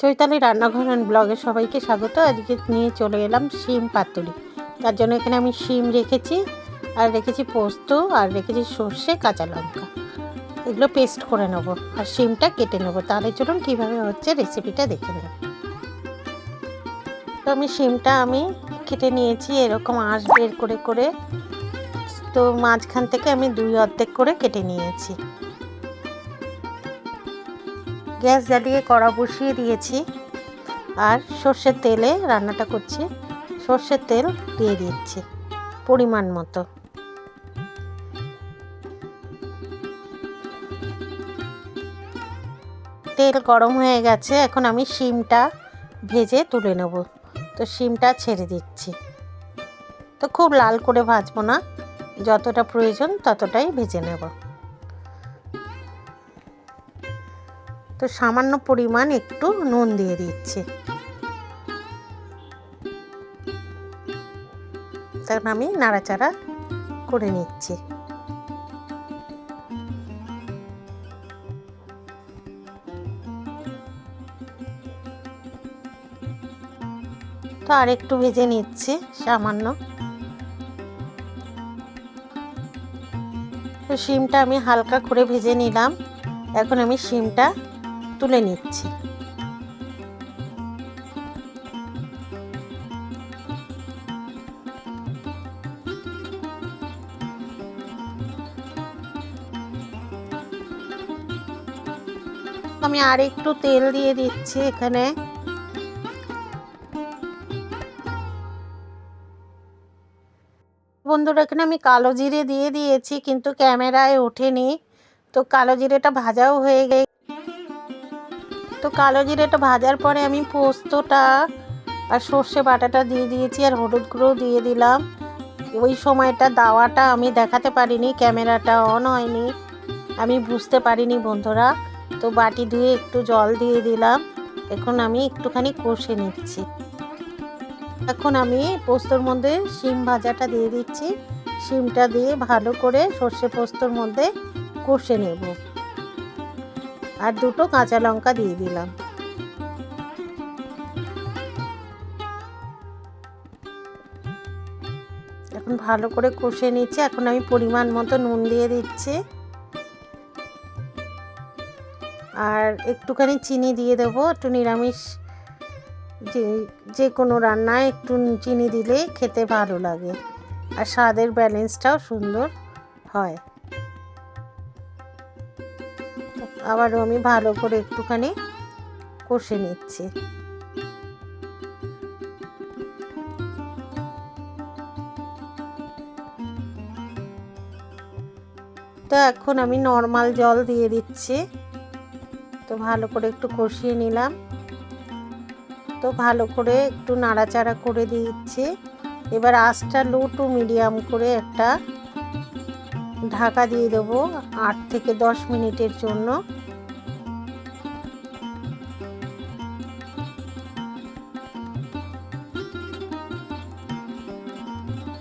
চৈতালি রান্নাঘর অ্যান্ড ব্লগে সবাইকে স্বাগত। আজকে নিয়ে চলে এলাম শিম পাতুরি। তার জন্য এখানে আমি শিম রেখেছি, আর রেখেছি পোস্ত, আর রেখেছি সর্ষে, কাঁচা লঙ্কা। এগুলো পেস্ট করে নেব, আর শিমটা কেটে নেব। তাহলে চলুন কীভাবে হচ্ছে রেসিপিটা দেখে নেব। তো আমি শিমটা আমি কেটে নিয়েছি, এরকম আঁশ বের করে করে। তো মাঝখান থেকে আমি দুই অর্ধেক করে কেটে নিয়েছি। গ্যাস জ্বালিয়ে কড়া বসিয়ে দিয়েছি আর সর্ষের তেলে রান্নাটা করছি। সর্ষের তেল দিয়ে দিচ্ছি পরিমাণ মতো। তেল গরম হয়ে গেছে, এখন আমি শিমটা ভেজে তুলে নেব। তো শিমটা ছেড়ে দিচ্ছি। তো খুব লাল করে ভাজবো না, যতটা প্রয়োজন ততটাই ভেজে নেব। তো সামান্য পরিমাণ একটু নুন দিয়ে দিচ্ছি। তখন আমি নাড়াচাড়া করে নিচ্ছি। তো আর একটু ভেজে নিচ্ছি সামান্য। তো শিমটা আমি হালকা করে ভেজে নিলাম। এখন আমি শিমটা তুলে নিচ্ছি। আমি আর একটু তেল দিয়ে দিচ্ছি এখানে। বন্ধুরা, এখানে আমি কালো জিরে দিয়ে দিয়েছি, কিন্তু ক্যামেরায় ওঠেনি। তো কালো জিরেটা ভাজাও হয়ে গে তো কালো জিরেটা ভাজার পরে আমি পোস্তটা আর সর্ষে বাটাটা দিয়ে দিয়েছি আর হলুদ গুঁড়ো দিয়ে দিলাম। ওই সময়টা দাওয়াটা আমি দেখাতে পারিনি, ক্যামেরাটা অন হয়নি। আমি বুঝতে পারিনি বন্ধুরা, তো বাটি ধুয়ে একটু জল দিয়ে দিলাম। এখন আমি একটুখানি কষে নিচ্ছি। এখন আমি পোস্তর মধ্যে শিম ভাজাটা দিয়ে দিচ্ছি। শিমটা দিয়ে ভালো করে সর্ষে পোস্তর মধ্যে কষে নেব। আর দুটো কাঁচা লঙ্কা দিয়ে দিলাম। এখন ভালো করে কষে নিচ্ছি। এখন আমি পরিমাণ মতো নুন দিয়ে দিচ্ছি। আর একটুখানি চিনি দিয়ে দেবো। একটু নিরামিষ যে যে কোনো রান্নায় একটু চিনি দিলে খেতে ভালো লাগে। আর স্বাদের ব্যালেন্সটাও সুন্দর হয়। আবারও আমি ভালো করে একটুখানি কষে নিচ্ছি। তো এখন আমি নর্মাল জল দিয়ে দিচ্ছি। তো ভালো করে একটু কষিয়ে নিলাম। তো ভালো করে একটু নাড়াচাড়া করে দিচ্ছি। এবার আঁচটা লো টু মিডিয়াম করে একটা ঢাকা দিয়ে দেবো আট থেকে দশ মিনিটের জন্য।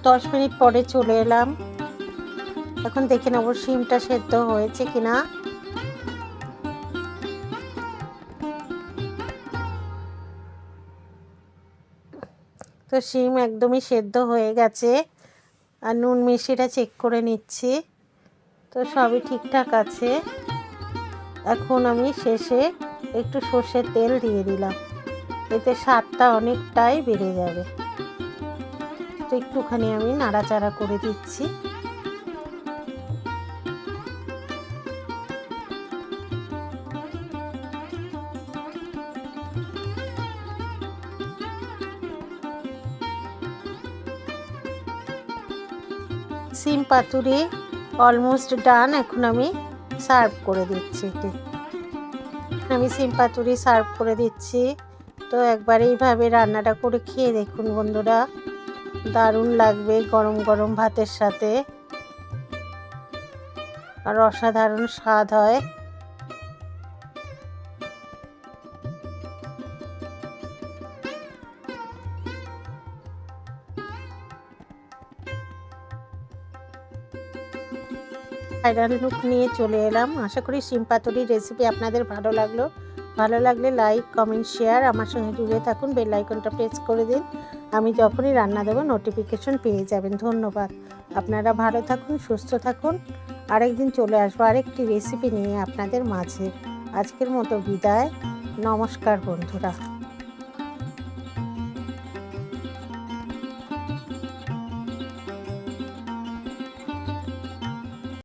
দশ মিনিট পরে চলে এলাম। এখন দেখে নেব শিমটা সেদ্ধ হয়েছে কিনা। তো শিম একদমই সেদ্ধ হয়ে গেছে। আর নুন মিষ্টিটা চেক করে নিচ্ছি। তো সবই ঠিকঠাক আছে। এখন আমি শেষে একটু সর্ষের তেল দিয়ে দিলাম। এতে স্বাদটা অনেকটাই বেড়ে যাবে। তো একটুখানি আমি নাড়াচাড়া করে দিচ্ছি। সিম পাতুরি অলমোস্ট ডান এখন আমি সার্ভ করে দিচ্ছি এটি। আমি সিম পাতুরি সার্ভ করে দিচ্ছি। তো একবার এইভাবে রান্নাটা করে খেয়ে দেখুন বন্ধুরা। দারুণ লাগবে গরম গরম ভাতের সাথে। আর অসাধারণ স্বাদ হয়। ফাইনাল লুক নিয়ে চলে এলাম। আশা করি শিম পাতুরির রেসিপি আপনাদের ভালো লাগল। ভালো লাগলে লাইক কমেন্ট শেয়ার আমার সঙ্গে জুড়ে থাকুন। বেল আইকনটা প্রেস করে দিন। আমি যখনই রান্না দেবো নোটিফিকেশন পেয়ে যাবেন। ধন্যবাদ। আপনারা ভালো থাকুন, সুস্থ থাকুন। আরেকদিন চলে আসব আরেকটি রেসিপি নিয়ে আপনাদের মাঝে। আজকের মতো বিদায়। নমস্কার বন্ধুরা।